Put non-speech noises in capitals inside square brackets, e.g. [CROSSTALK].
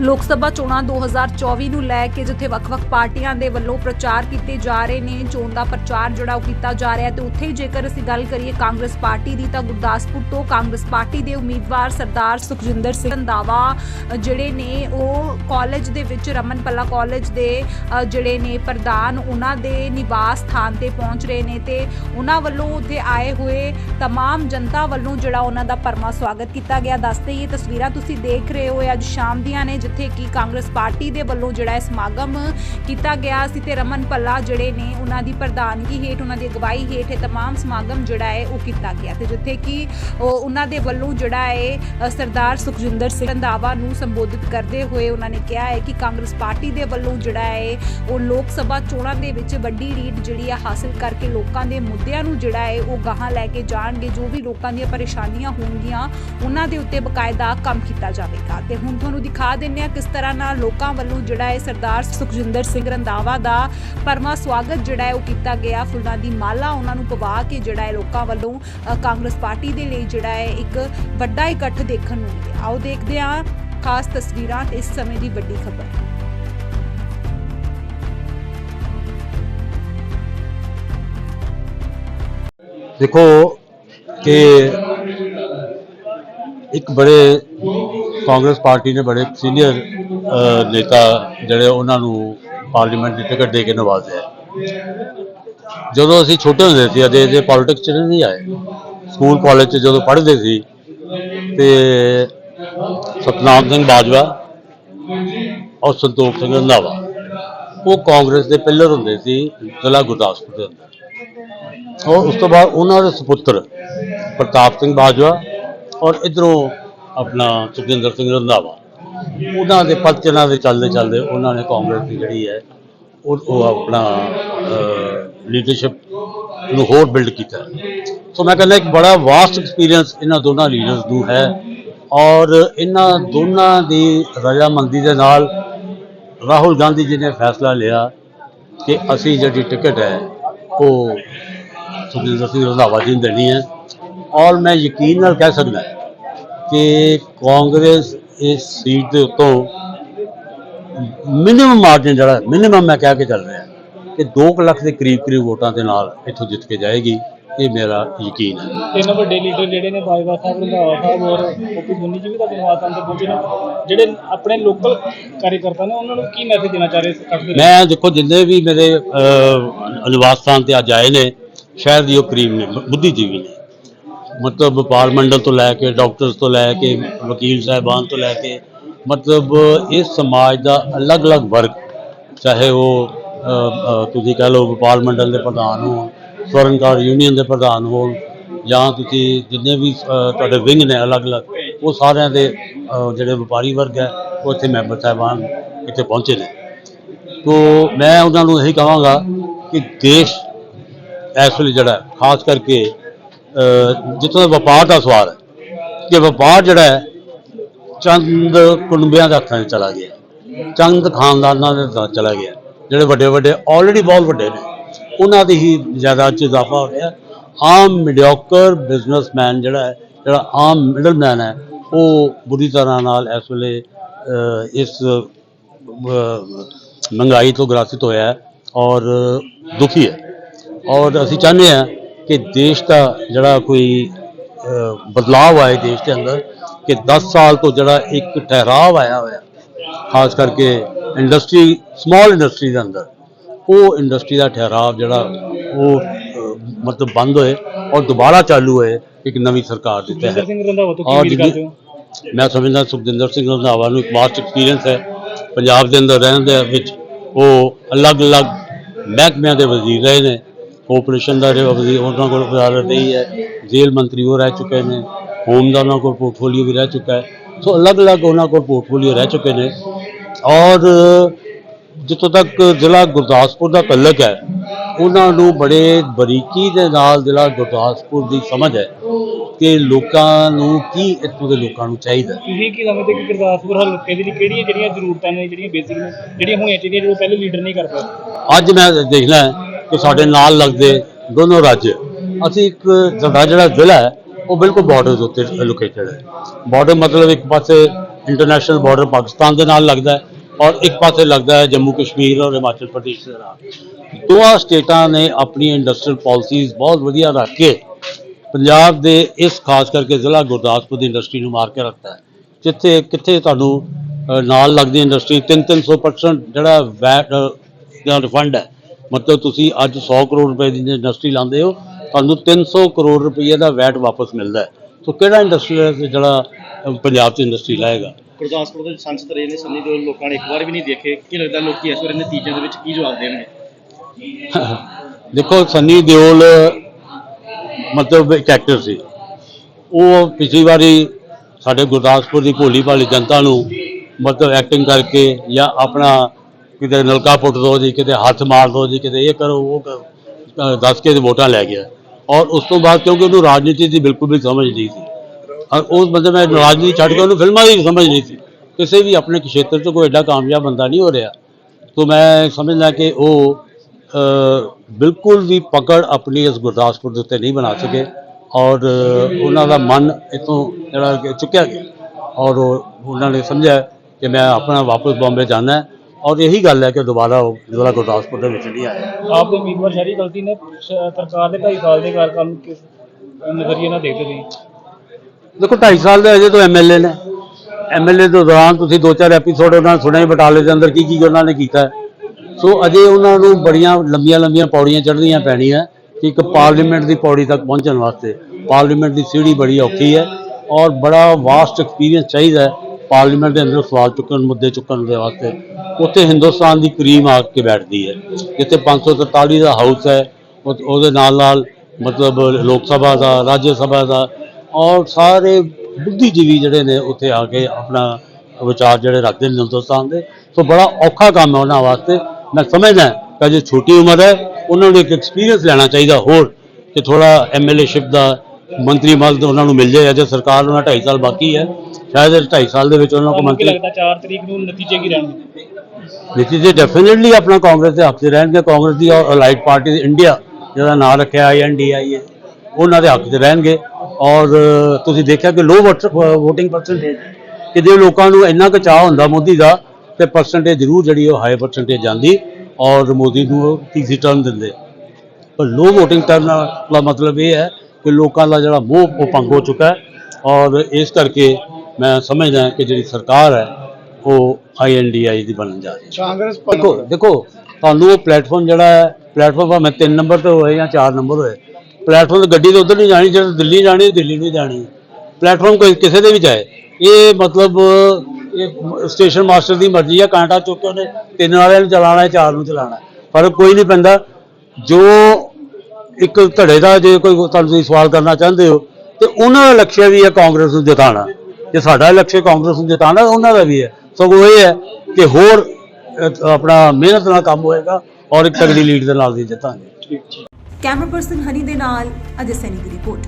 ਲੋਕ ਸਭਾ ਚੋਣਾਂ 2024 ਨੂੰ ਲੈ ਕੇ ਜਿੱਥੇ ਵੱਖ-ਵੱਖ ਪਾਰਟੀਆਂ ਦੇ ਵੱਲੋਂ ਪ੍ਰਚਾਰ ਕੀਤੇ ਜਾ ਰਹੇ ਨੇ ਚੋਣ ਦਾ ਪ੍ਰਚਾਰ ਜਿਹੜਾ ਉਹ ਕੀਤਾ ਜਾ ਰਿਹਾ ਤੇ ਉੱਥੇ ਹੀ ਜੇਕਰ ਅਸੀਂ ਗੱਲ ਕਰੀਏ ਕਾਂਗਰਸ ਪਾਰਟੀ ਦੀ ਤਾਂ ਗੁਰਦਾਸਪੁਰ ਤੋਂ ਕਾਂਗਰਸ ਪਾਰਟੀ ਦੇ ਉਮੀਦਵਾਰ ਸਰਦਾਰ ਸੁਖਜਿੰਦਰ ਸਿੰਘ ਰੰਧਾਵਾ ਅ, ਜਿਹੜੇ ਨੇ ਉਹ ਕਾਲਜ ਦੇ ਵਿੱਚ ਰਮਨ ਪੱਲਾ ਕਾਲਜ ਦੇ ਅ, ਜਿਹੜੇ ਨੇ ਪ੍ਰਧਾਨ ਉਹਨਾਂ ਦੇ ਨਿਵਾਸ ਸਥਾਨ ਤੇ ਪਹੁੰਚ ਰਹੇ ਨੇ ਤੇ ਉਹਨਾਂ ਵੱਲੋਂ ਉੱਥੇ ਆਏ ਹੋਏ तमाम ਜਨਤਾ ਵੱਲੋਂ ਜਿਹੜਾ ਉਹਨਾਂ ਦਾ ਪਰਮਾ ਸਵਾਗਤ ਕੀਤਾ ਗਿਆ ਦੱਸਦੇ ਹੀ ਇਹ ਤਸਵੀਰਾਂ ਤੁਸੀਂ ਦੇਖ ਰਹੇ ਹੋ ਇਹ ਅੱਜ ਸ਼ਾਮ ਦੀਆਂ ਨੇ ਜਿੱਥੇ ਕਿ ਕਾਂਗਰਸ ਪਾਰਟੀ ਦੇ ਵੱਲੋਂ ਜਿਹੜਾ ਇਹ ਸਮਾਗਮ ਕੀਤਾ ਗਿਆ ਸੀ ਤੇ ਰਮਨ ਭੱਲਾ ਜਿਹੜੇ ਨੇ ਉਹਨਾਂ ਦੀ ਪ੍ਰਧਾਨਗੀ ਹੇਠ ਉਹਨਾਂ ਦੀ ਅਗਵਾਈ ਹੇਠ ਇਹ तमाम ਸਮਾਗਮ ਜਿਹੜਾ ਹੈ ਉਹ ਕੀਤਾ ਗਿਆ ਤੇ ਜਿੱਥੇ ਕਿ ਉਹ ਉਹਨਾਂ ਦੇ ਵੱਲੋਂ ਜਿਹੜਾ ਹੈ ਅ, ਸਰਦਾਰ ਸੁਖਜਿੰਦਰ ਸਿੰਘ ਰੰਧਾਵਾ ਨੂੰ ਸੰਬੋਧਿਤ ਕਰਦੇ ਹੋਏ ਉਹਨਾਂ ਨੇ ਕਿਹਾ ਹੈ ਕਿ ਕਾਂਗਰਸ ਪਾਰਟੀ ਦੇ ਵੱਲੋਂ ਜਿਹੜਾ ਹੈ ਉਹ ਲੋਕ ਸਭਾ ਚੋਣਾਂ ਦੇ ਵਿੱਚ ਵੱਡੀ ਰੀਡ ਜਿਹੜੀ ਆ ਹਾਸਲ ਕਰਕੇ ਲੋਕਾਂ ਦੇ ਮੁੱਦਿਆਂ ਨੂੰ ਜਿਹੜਾ ਹੈ ਉਹ ਗਾਹਾਂ ਲੈ ਕੇ ਜਾਣਗੇ ਜੋ ਵੀ ਲੋਕਾਂ ਦੀਆਂ ਪਰੇਸ਼ਾਨੀਆਂ ਹੋਣਗੀਆਂ ਉਹਨਾਂ ਦੇ ਉੱਤੇ ਬਕਾਇਦਾ ਕੰਮ ਕੀਤਾ ਜਾਵੇਗਾ ਤੇ ਹੁਣ ਤੁਹਾਨੂੰ ਦਿਖਾ ਦਿੰਨੇ ਆ ਕਿਸ ਤਰ੍ਹਾਂ ਨਾਲ ਲੋਕਾਂ ਵੱਲੋਂ ਜਿਹੜਾ ਹੈ ਸਰਦਾਰ ਸੁਖਜਿੰਦਰ ਸਿੰਘ ਰੰਧਾਵਾ ਦਾ ਪਰਮਾ ਸਵਾਗਤ ਜਿਹੜਾ ਹੈ ਉਹ ਕੀਤਾ ਗਿਆ। ਫੁੱਲਾਂ ਦੀ ਮਾਲਾ ਉਹਨਾਂ ਨੂੰ ਪਵਾ ਕੇ ਜਿਹੜਾ ਹੈ ਲੋਕਾਂ ਵੱਲੋਂ ਕਾਂਗਰਸ ਪਾਰਟੀ ਦੇ ਲਈ ਜਿਹੜਾ ਹੈ ਇੱਕ ਵੱਡਾ ਇਕੱਠ ਦੇਖਣ ਨੂੰ ਮਿਲਿਆ। ਆਓ ਦੇਖਦੇ ਹਾਂ ਖਾਸ ਤਸਵੀਰਾਂ ਤੇ ਇਸ ਸਮੇਂ ਦੀ ਵੱਡੀ ਖਬਰ। ਦੇਖੋ ਕਿ ਇੱਕ ਬੜੇ ਕਾਂਗਰਸ ਪਾਰਟੀ ਨੇ ਬੜੇ ਸੀਨੀਅਰ ਨੇਤਾ ਜਿਹੜੇ ਉਹਨਾਂ ਨੂੰ ਪਾਰਲੀਮੈਂਟ ਦੀ ਟਿਕਟ ਦੇ ਕੇ ਨਵਾਜ਼ਿਆ ਜਦੋਂ ਅਸੀਂ ਛੋਟੇ ਹੁੰਦੇ ਸੀ, ਅਜੇ ਜੇ ਪੋਲਿਟਿਕਸ ਚ ਨਹੀਂ ਆਏ। ਸਕੂਲ ਕਾਲਜ ਚ ਜਦੋਂ ਪੜ੍ਹਦੇ ਸੀ, ਤੇ ਸਤਨਾਮ ਸਿੰਘ ਬਾਜਵਾ ਔਰ ਸੰਤੋਖ ਸਿੰਘ ਰੰਧਾਵਾ, ਉਹ ਕਾਂਗਰਸ ਦੇ ਪਿੱਲਰ ਹੁੰਦੇ ਸੀ, ਜ਼ਿਲ੍ਹਾ ਗੁਰਦਾਸਪੁਰ ਦੇ ਅੰਦਰ। ਔਰ ਉਸ ਤੋਂ ਬਾਅਦ ਉਹਨਾਂ ਦੇ ਸੁਪੁੱਤਰ ਪ੍ਰਤਾਪ ਸਿੰਘ ਬਾਜਵਾ ਔਰ ਇਧਰੋਂ ਆਪਣਾ ਸੁਖਿੰਦਰ ਸਿੰਘ ਰੰਧਾਵਾ। ਉਹਨਾਂ ਦੇ ਪਲਚਨਾਂ ਦੇ ਚੱਲਦੇ ਚੱਲਦੇ ਉਹਨਾਂ ਨੇ ਕਾਂਗਰਸ ਦੀ ਜਿਹੜੀ ਹੈ, ਉਹ ਉਹ ਆਪਣਾ ਲੀਡਰਸ਼ਿਪ ਨੂੰ ਹੋਰ ਬਿਲਡ ਕੀਤਾ। ਸੋ ਮੈਂ ਕਹਿੰਦਾ ਇੱਕ ਬੜਾ ਵਾਸਟ ਐਕਸਪੀਰੀਅੰਸ ਇਹਨਾਂ ਦੋਨਾਂ ਲੀਡਰਸ ਨੂੰ ਹੈ ਔਰ ਇਹਨਾਂ ਦੋਨਾਂ ਦੀ ਰਜ਼ਾਮੰਦੀ ਦੇ ਨਾਲ ਰਾਹੁਲ ਗਾਂਧੀ ਜੀ ਨੇ ਫੈਸਲਾ ਲਿਆ ਕਿ ਅਸੀਂ ਜਿਹੜੀ ਟਿਕਟ ਹੈ, ਉਹ ਸੁਖਜਿੰਦਰ ਸਿੰਘ ਰੰਧਾਵਾ ਜੀ ਨੂੰ ਦੇਣੀ ਹੈ। ਔਰ ਮੈਂ ਯਕੀਨ ਨਾਲ ਕਹਿ ਸਕਦਾ ਕਿ ਕਾਂਗਰਸ ਇਸ ਸੀਟ ਦੇ ਉੱਤੋਂ ਮਿਨੀਮਮ ਮਾਰਜਨ ਜਿਹੜਾ ਮਿਨੀਮਮ ਮੈਂ ਕਹਿ ਕੇ ਚੱਲ ਰਿਹਾ ਕਿ 2 ਲੱਖ ਦੇ ਕਰੀਬ ਕਰੀਬ ਵੋਟਾਂ ਦੇ ਨਾਲ ਇੱਥੋਂ ਜਿੱਤ ਕੇ ਜਾਏਗੀ ਇਹ ਮੇਰਾ ਯਕੀਨ ਹੈ। ਤਿੰਨ ਵੱਡੇ ਲੀਡਰ ਜਿਹੜੇ ਨੇ ਬਾਜਵਾ ਸਾਹਿਬ ਰੰਧਾਵਾ ਸਾਹਿਬ ਔਰ ਓਪੀ ਮੁੰਨੀ ਜੀ ਵੀ ਤੁਹਾਡੇ ਨਿਵਾਸਾਂ ਤੇ ਪਹੁੰਚੇ ਨੇ। ਜਿਹੜੇ ਆਪਣੇ ਲੋਕਲ ਕਾਰਜਕਰਤਾ ਨੇ ਉਹਨਾਂ ਨੂੰ ਕੀ ਮੈਸੇਜ ਦੇਣਾ ਚਾਹ ਰਹੇ? ਮੈਂ ਦੇਖੋ ਜਿੰਨੇ ਵੀ ਮੇਰੇ ਨਿਵਾਸ ਸਥਾਨ ਤੇ ਅੱਜ ਆਏ ਨੇ ਸ਼ਹਿਰ ਦੀ ਉਹ ਕਰੀਬ ਨੇ ਬੁੱਧੀਜੀਵੀ ਨੇ। ਮਤਲਬ ਵਪਾਰ ਮੰਡਲ ਤੋਂ ਲੈ ਕੇ ਡਾਕਟਰਸ ਤੋਂ ਲੈ ਕੇ ਵਕੀਲ ਸਾਹਿਬਾਨ ਤੋਂ ਲੈ ਕੇ ਮਤਲਬ ਇਸ ਸਮਾਜ ਦਾ ਅਲੱਗ-ਅਲੱਗ ਵਰਗ, ਚਾਹੇ ਉਹ ਤੁਸੀਂ ਕਹਿ ਲਓ ਵਪਾਰ ਮੰਡਲ ਦੇ ਪ੍ਰਧਾਨ ਹੋਣ, ਸਵਰਨਕਾਰ ਯੂਨੀਅਨ ਦੇ ਪ੍ਰਧਾਨ ਹੋਣ, ਜਾਂ ਤੁਸੀਂ ਜਿੰਨੇ ਵੀ ਤੁਹਾਡੇ ਵਿੰਗ ਨੇ ਅਲੱਗ-ਅਲੱਗ, ਉਹ ਸਾਰਿਆਂ ਦੇ ਜਿਹੜੇ ਵਪਾਰੀ ਵਰਗ ਹੈ, ਉਹ ਇੱਥੇ ਮੈਂਬਰ ਸਾਹਿਬਾਨ ਇੱਥੇ ਪਹੁੰਚੇ ਨੇ। ਤੋ ਮੈਂ ਉਹਨਾਂ ਨੂੰ ਇਹੀ ਕਹਾਂਗਾ ਕਿ ਦੇਸ਼ ਇਸ ਵੇਲੇ ਜਿਹੜਾ ਖਾਸ ਕਰਕੇ ਜਿੱਥੋਂ ਦਾ ਵਪਾਰ ਦਾ ਸਵਾਲ ਹੈ। ਕਿ ਵਪਾਰ ਜਿਹੜਾ ਹੈ, ਚੰਦ ਕੁੰਬਿਆਂ ਦੇ ਹੱਥਾਂ 'ਚ ਚਲਾ ਗਿਆ। ਚੰਦ ਖਾਨਦਾਨਾਂ ਦੇ ਹੱਥਾਂ ਚਲਾ ਗਿਆ। ਜਿਹੜੇ ਵੱਡੇ ਵੱਡੇ ਆਲਰੇਡੀ ਬਹੁਤ ਵੱਡੇ ਨੇ। ਉਹਨਾਂ ਦੀ ਹੀ ਜ਼ਿਆਦਾ 'ਚ ਇਜ਼ਾਫਾ ਹੋ ਰਿਹਾ। ਆਮ ਮੀਡੀਓਕਰ ਬਿਜ਼ਨਸਮੈਨ ਜਿਹੜਾ ਹੈ, ਜਿਹੜਾ ਆਮ ਮਿਡਲਮੈਨ ਹੈ, ਉਹ ਬੁਰੀ ਤਰ੍ਹਾਂ ਨਾਲ ਇਸ ਵੇਲੇ ਇਸ ਮਹਿੰਗਾਈ ਤੋਂ ਗ੍ਰਾਸਿਤ ਹੋਇਆ ਔਰ ਦੁਖੀ ਹੈ। ਔਰ ਅਸੀਂ ਚਾਹੁੰਦੇ ਹਾਂ ਕਿ ਦੇਸ਼ ਦਾ ਜਿਹੜਾ ਕੋਈ ਅਹ, ਬਦਲਾਵ ਆਏ ਦੇਸ਼ ਦੇ ਅੰਦਰ ਕਿ 10 ਸਾਲ ਤੋਂ ਜਿਹੜਾ ਇੱਕ ਠਹਿਰਾਵ ਆਇਆ ਹੋਇਆ ਖਾਸ ਕਰਕੇ ਇੰਡਸਟਰੀ ਸਮਾਲ ਇੰਡਸਟਰੀ ਦੇ ਅੰਦਰ ਉਹ ਇੰਡਸਟਰੀ ਦਾ ਠਹਿਰਾਵ ਜਿਹੜਾ ਉਹ ਮਤਲਬ ਬੰਦ ਹੋਏ ਔਰ ਦੁਬਾਰਾ ਚਾਲੂ ਹੋਏ ਇੱਕ ਨਵੀਂ ਸਰਕਾਰ ਦੇ ਤਹਿਤ। ਔਰ ਮੈਂ ਸਮਝਦਾ ਸੁਖਜਿੰਦਰ ਸਿੰਘ ਰੰਧਾਵਾ ਨੂੰ ਇੱਕ ਵਾਸਟ ਐਕਸਪੀਰੀਅੰਸ ਹੈ। ਪੰਜਾਬ ਦੇ ਅੰਦਰ ਰਹਿਣ ਦੇ ਵਿੱਚ ਉਹ ਅਲੱਗ-ਅਲੱਗ ਮਹਿਕਮਿਆਂ ਦੇ ਵਜ਼ੀਰ ਰਹੇ ਨੇ। ਕੋਆਪਰੇਸ਼ਨ ਦਾ ਵਜ਼ੀਰ ਉਹਨਾਂ ਕੋਲ ਵਜ਼ਾਰਤ ਰਹੀ ਹੈ ਜੇਲ੍ਹ ਮੰਤਰੀ ਉਹ ਰਹਿ ਚੁੱਕੇ ਨੇ ਹੋਮ ਦਾ ਉਹਨਾਂ ਕੋਲ ਪੋਰਟਫੋਲੀਓ ਵੀ ਰਹਿ ਚੁੱਕਾ ਹੈ। ਸੋ ਅਲੱਗ-ਅਲੱਗ ਉਹਨਾਂ ਕੋਲ ਪੋਰਟਫੋਲੀਓ ਰਹਿ ਚੁੱਕੇ ਨੇ। ਔਰ ਜਿੱਥੋਂ ਤੱਕ ਜ਼ਿਲ੍ਹਾ ਗੁਰਦਾਸਪੁਰ ਦਾ ਤਾਲੁਕ ਹੈ ਉਹਨਾਂ ਨੂੰ ਬੜੇ ਬਰੀਕੀ ਦੇ ਨਾਲ ਜ਼ਿਲ੍ਹਾ ਗੁਰਦਾਸਪੁਰ ਦੀ ਸਮਝ ਹੈ ਕਿ ਲੋਕਾਂ ਨੂੰ ਕੀ ਇੱਥੋਂ ਦੇ ਲੋਕਾਂ ਨੂੰ ਚਾਹੀਦਾ। ਤੁਸੀਂ ਕੀ ਸਮਝਦੇ ਕਿ ਗੁਰਦਾਸਪੁਰ ਹਲਕੇ ਦੇ ਕਿਹੜੀਆਂ ਜਿਹੜੀਆਂ ਜ਼ਰੂਰਤਾਂ ਨੇ ਜਿਹੜੀਆਂ ਬੇਸਿਕ ਨੇ ਜਿਹੜੀਆਂ ਹੋਣੀਆਂ ਚਾਹੀਦੀਆਂ ਜੋ ਪਹਿਲੇ ਲੀਡਰ ਨਹੀਂ ਕਰ ਪਾਏ? ਅੱਜ ਮੈਂ ਦੇਖਣਾ ਹੈ ਕਿ ਸਾਡੇ ਨਾਲ ਲੱਗਦੇ ਦੋਨੋਂ ਰਾਜ, ਅਸੀਂ ਇੱਕ ਸਾਡਾ ਜਿਹੜਾ ਜ਼ਿਲ੍ਹਾ ਹੈ, ਉਹ ਬਿਲਕੁਲ ਬਾਰਡਰ ਦੇ ਉੱਤੇ ਲੋਕੇਟਡ ਹੈ। ਬਾਰਡਰ ਮਤਲਬ ਇੱਕ ਪਾਸੇ ਇੰਟਰਨੈਸ਼ਨਲ ਬਾਰਡਰ ਪਾਕਿਸਤਾਨ ਦੇ ਨਾਲ ਲੱਗਦਾ ਹੈ ਔਰ ਇੱਕ ਪਾਸੇ ਲੱਗਦਾ ਹੈ ਜੰਮੂ ਕਸ਼ਮੀਰ ਔਰ ਹਿਮਾਚਲ ਪ੍ਰਦੇਸ਼ ਦੇ ਨਾਲ। ਦੋਹਾਂ ਸਟੇਟਾਂ ਨੇ ਆਪਣੀ ਇੰਡਸਟਰੀਅਲ ਪਾਲਿਸੀਜ਼ ਬਹੁਤ ਵਧੀਆ ਰੱਖ ਕੇ ਪੰਜਾਬ ਦੇ ਇਸ ਖਾਸ ਕਰਕੇ ਜ਼ਿਲ੍ਹਾ ਗੁਰਦਾਸਪੁਰ ਦੀ ਇੰਡਸਟਰੀ ਨੂੰ ਮਾਰ ਕੇ ਰੱਖਦਾ ਹੈ। ਜਿੱਥੇ ਕਿੱਥੇ ਤੁਹਾਨੂੰ ਨਾਲ ਲੱਗਦੀ ਇੰਡਸਟਰੀ 3-300% ਜਿਹੜਾ ਵੈਟ ਦਾ ਰਿਫੰਡ ਹੈ ਮਤਲਬ ਤੁਸੀਂ ਅੱਜ 100 ਕਰੋੜ ਰੁਪਏ ਦੀ ਇੰਡਸਟਰੀ ਲਾਉਂਦੇ ਹੋ ਤੁਹਾਨੂੰ 300 ਕਰੋੜ ਰੁਪਏ ਦਾ ਵੈਟ ਵਾਪਸ ਮਿਲਦਾ ਹੈ। ਸੋ ਕਿਹੜਾ ਇੰਡਸਟਰੀ ਹੈ ਜਿਹੜਾ ਪੰਜਾਬ 'ਚ ਇੰਡਸਟਰੀ ਲਾਏਗਾ? ਗੁਰਦਾਸਪੁਰ ਦੇ ਸੰਸਦ ਰਹੇ ਨੇ ਸੰਨੀ ਦਿਓਲ ਲੋਕਾਂ ਨੇ ਇੱਕ ਵਾਰ ਵੀ ਨਹੀਂ ਦੇਖੇ। ਕੀ ਲੱਗਦਾ ਲੋਕੀ ਇਸ ਵਾਰ ਨਤੀਜਿਆਂ ਦੇ ਵਿੱਚ ਕੀ ਜਵਾਬ ਦੇਣਗੇ? [LAUGHS] ਦੇਖੋ ਸੰਨੀ ਦਿਓਲ ਮਤਲਬ ਇੱਕ ਐਕਟਰ ਸੀ। ਉਹ ਪਿਛਲੀ ਵਾਰੀ ਸਾਡੇ ਗੁਰਦਾਸਪੁਰ ਦੀ ਭੋਲੀ ਭਾਲੀ ਜਨਤਾ ਨੂੰ ਮਤਲਬ ਐਕਟਿੰਗ ਕਰਕੇ ਜਾਂ ਆਪਣਾ ਕਿਤੇ ਨਲਕਾ ਪੁੱਟ ਦੋ ਜੀ, ਕਿਤੇ ਹੱਥ ਮਾਰ ਦੋ ਜੀ, ਕਿਤੇ ਇਹ ਕਰੋ, ਉਹ ਕਰੋ ਦੱਸ ਕੇ ਵੋਟਾਂ ਲੈ ਗਿਆ। ਔਰ ਉਸ ਤੋਂ ਬਾਅਦ ਕਿਉਂਕਿ ਉਹਨੂੰ ਰਾਜਨੀਤੀ ਦੀ ਬਿਲਕੁਲ ਵੀ ਸਮਝ ਨਹੀਂ ਸੀ। ਔਰ ਉਸ ਬੰਦੇ ਮੈਂ ਰਾਜਨੀਤੀ ਛੱਡ ਕੇ ਉਹਨੂੰ ਫਿਲਮਾਂ ਦੀ ਸਮਝ ਨਹੀਂ ਸੀ। ਕਿਸੇ ਵੀ ਆਪਣੇ ਖੇਤਰ 'ਚ ਕੋਈ ਐਡਾ ਕਾਮਯਾਬ ਬੰਦਾ ਨਹੀਂ ਹੋ ਰਿਹਾ। ਤੋਂ ਮੈਂ ਸਮਝਦਾ ਕਿ ਉਹ ਬਿਲਕੁਲ ਵੀ ਪਕੜ ਆਪਣੀ ਇਸ ਗੁਰਦਾਸਪੁਰ ਦੇ ਉੱਤੇ ਨਹੀਂ ਬਣਾ ਸਕੇ। ਔਰ ਉਹਨਾਂ ਦਾ ਮਨ ਇਤੋਂ ਜਿਹੜਾ ਚੁੱਕਿਆ ਗਿਆ। ਔਰ ਉਹਨਾਂ ਨੇ ਸਮਝਿਆ ਕਿ ਮੈਂ ਆਪਣਾ ਵਾਪਸ ਬੰਬੇ ਜਾਣਾ ਹੈ। ਔਰ ਇਹੀ ਗੱਲ ਹੈ ਕਿ ਦੁਬਾਰਾ ਉਹ ਜ਼ਿਲ੍ਹਾ ਗੁਰਦਾਸਪੁਰ ਦੇ ਵਿੱਚ ਨਹੀਂ ਆਇਆ। ਆਪ ਦੇ ਉਮੀਦਵਾਰ ਸ਼ਹਿਰੀ ਗਲਤੀ ਨੇ ਸ- ਸਰਕਾਰ ਦੇ 2.5 ਸਾਲ ਦੇ ਕਾਰਜਕਾਲ ਨੂੰ ਕਿਸ ਨਜ਼ਰੀਏ ਨਾਲ ਦੇਖਦੇ ਤੁਸੀਂ ਦੇਖੋ 2.5 ਸਾਲ ਦੇ ਅਜੇ ਤੋਂ ਐਮਐਲਏ ਨੇ। ਐਮਐਲਏ ਦੇ ਦੌਰਾਨ ਤੁਸੀਂ ਦੋ ਚਾਰ ਐਪੀਸੋਡ ਉਹਨਾਂ ਨੇ ਸੁਣੇ ਬਟਾਲੇ ਦੇ ਅੰਦਰ ਕੀ ਕੀ ਉਹਨਾਂ ਨੇ ਕੀਤਾ। ਹੈ। ਸੋ ਅਜੇ ਉਹਨਾਂ ਨੂੰ ਬੜੀਆਂ ਲੰਬੀਆਂ ਲੰਬੀਆਂ ਪੌੜੀਆਂ ਚੜ੍ਹਨੀਆਂ ਪੈਣੀਆਂ ਕਿ ਇੱਕ ਪਾਰਲੀਮੈਂਟ ਦੀ ਪੌੜੀ ਤੱਕ ਪਹੁੰਚਣ ਵਾਸਤੇ। ਪਾਰਲੀਮੈਂਟ ਦੀ ਸੀੜੀ ਬੜੀ ਔਖੀ ਹੈ ਔਰ ਬੜਾ ਵਾਸਟ ਐਕਸਪੀਰੀਅੰਸ ਚਾਹੀਦਾ ਹੈ। ਪਾਰਲੀਮੈਂਟ ਦੇ ਅੰਦਰ ਸਵਾਲ ਚੁੱਕਣ, ਮੁੱਦੇ ਚੁੱਕਣ ਦੇ ਵਾਸਤੇ, ਉੱਥੇ ਹਿੰਦੁਸਤਾਨ ਦੀ ਕਰੀਮ ਆ ਕੇ ਬੈਠਦੀ ਹੈ। ਜਿੱਥੇ 543 ਦਾ ਹਾਊਸ ਹੈ ਉਹਦੇ ਨਾਲ ਨਾਲ ਮਤਲਬ ਲੋਕ ਸਭਾ ਦਾ, ਰਾਜ ਸਭਾ ਦਾ, ਔਰ ਸਾਰੇ ਬੁੱਧੀਜੀਵੀ ਜਿਹੜੇ ਨੇ ਉੱਥੇ ਆ ਕੇ ਆਪਣਾ ਵਿਚਾਰ ਜਿਹੜੇ ਰੱਖਦੇ ਨੇ ਹਿੰਦੁਸਤਾਨ ਦੇ। ਸੋ ਬੜਾ ਔਖਾ ਕੰਮ ਹੈ ਉਹਨਾਂ ਵਾਸਤੇ। ਮੈਂ ਸਮਝਦਾ ਕਿ ਜੇ ਛੋਟੀ ਉਮਰ ਹੈ, ਉਹਨਾਂ ਨੂੰ ਇੱਕ ਐਕਸਪੀਰੀਅੰਸ ਲੈਣਾ ਚਾਹੀਦਾ ਹੋਰ, ਕਿ ਥੋੜਾ ਐਮਐਲਏਸ਼ਿਪ ਦਾ ਮੰਤਰੀ ਮਦ ਉਹਨਾਂ ਨੂੰ ਮਿਲ ਜਾਏ। ਅਜੇ ਸਰਕਾਰ ਉਹਨਾਂ 2.5 ਸਾਲ ਬਾਕੀ ਹੈ। ਸ਼ਾਇਦ ਇਸ 2.5 ਸਾਲ ਦੇ ਵਿੱਚ ਉਹਨਾਂ ਕੋਲ ਤੁਹਾਨੂੰ ਕੀ ਮੰਤਰੀ ਲੱਗਦਾ 4 ਤਰੀਕ ਨੂੰ ਨਤੀਜੇ ਕੀ ਰਹਿਣਗੇ? ਨਤੀਜੇ ਡੈਫੀਨਿਟਲੀ ਆਪਣਾ ਕਾਂਗਰਸ ਦੇ ਹੱਕ 'ਚ ਰਹਿਣਗੇ। ਕਾਂਗਰਸ ਦੀ ਔਰ ਅਲਾਈਡ ਪਾਰਟੀ ਦੀ ਇੰਡੀਆ ਜਿਹਦਾ ਨਾਮ ਰੱਖਿਆ ਆਈਐਨਡੀਆਈ ਹੈ ਉਹਨਾਂ ਦੇ ਹੱਕ 'ਚ ਰਹਿਣਗੇ। ਔਰ ਤੁਸੀਂ ਦੇਖਿਆ ਕਿ ਲੋ VOTING ਪਰਸੈਂਟੇਜ ਕਿ ਜੇ ਲੋਕਾਂ ਨੂੰ ਇੰਨਾ ਕੁ ਚਾਹ ਹੁੰਦਾ ਮੋਦੀ ਦਾ ਤੇ ਪਰਸੈਂਟੇਜ ਜ਼ਰੂਰ ਜਿਹੜੀ ਉਹ ਹਾਈ ਪਰਸੈਂਟੇਜ ਜਾਂਦੀ ਔਰ ਮੋਦੀ ਨੂੰ ਤੀਸਰੀ ਟਰਮ ਦਿੰਦੇ। ਪਰ ਲੋ VOTING ਟਰਨ ਦਾ ਮਤਲਬ ਇਹ ਹੈ ਕਿ ਲੋਕਾਂ ਦਾ ਜਿਹੜਾ ਮੋਹ ਉਹ ਭੰਗ ਹੋ ਚੁੱਕਾ ਹੈ। ਔਰ ਇਸ ਕਰਕੇ ਮੈਂ ਸਮਝਦਾ ਕਿ ਜਿਹੜੀ ਸਰਕਾਰ ਹੈ ਉਹ ਆਈਐਨਡੀਆਈ ਦੀ ਬਣਨ ਜਾ ਰਹੀ ਹੈ। ਕਾਂਗਰਸ ਦੇਖੋ ਦੇਖੋ ਤੁਹਾਨੂੰ ਉਹ ਪਲੇਟਫਾਰਮ ਜਿਹੜਾ ਹੈ ਪਲੇਟਫਾਰਮ ਭਾਵੇਂ 3 ਨੰਬਰ ਤੇ ਹੋਏ ਜਾਂ 4 ਨੰਬਰ ਹੋਏ ਪਲੇਟਫਾਰਮ ਤੇ ਗੱਡੀ ਤੇ ਉਧਰ ਨਹੀਂ ਜਾਣੀ ਜਦੋਂ ਦਿੱਲੀ ਜਾਣੀ ਦਿੱਲੀ ਨੂੰ ਜਾਣੀ। ਪਲੇਟਫਾਰਮ ਕੋਈ ਕਿਸੇ ਦੇ ਵੀ ਜਾਏ। ਇਹ ਮਤਲਬ ਇਹ ਸਟੇਸ਼ਨ ਮਾਸਟਰ ਦੀ ਮਰਜ਼ੀ ਹੈ ਕਾਂਟਾ ਚੁੱਕ ਕੇ ਉਹਨੇ ਤਿੰਨ ਵਾਲਿਆਂ ਨੂੰ ਚਲਾਉਣਾ ਹੈ ਚਾਰ ਨੂੰ ਚਲਾਉਣਾ ਹੈ। ਫ਼ਰਕ ਕੋਈ ਨਹੀਂ ਪੈਂਦਾ। ਜੋ ਇੱਕ ਧੜੇ ਦਾ ਜੇ ਕੋਈ ਤੁਹਾਨੂੰ ਸਵਾਲ ਕਰਨਾ ਚਾਹੁੰਦੇ ਹੋ ਤੇ ਉਹਨਾਂ ਦਾ ਲਕਸ਼ਯ ਵੀ ਹੈ ਕਾਂਗਰਸ ਨੂੰ ਜਿਤਾਉਣਾ। ਜੇ ਸਾਡਾ ਲਕਸ਼ਯ ਕਾਂਗਰਸ ਨੂੰ ਜਿਤਾਉਣਾ ਉਹਨਾਂ ਦਾ ਵੀ ਹੈ। ਸਗੋਂ ਇਹ ਹੈ ਕਿ ਹੋਰ ਆਪਣਾ ਮਿਹਨਤ ਨਾਲ ਕੰਮ ਹੋਏਗਾ ਔਰ ਇੱਕ ਤਗੜੀ ਲੀਡ ਦੇ ਨਾਲ ਦੀ ਜਿੱਤਾਂਗੇ। ਕੈਮਰਾ ਪਰਸਨ ਹਨੀ ਦੇ ਨਾਲ ਅਜੇ ਸੈਨੀ ਦੀ ਰਿਪੋਰਟ।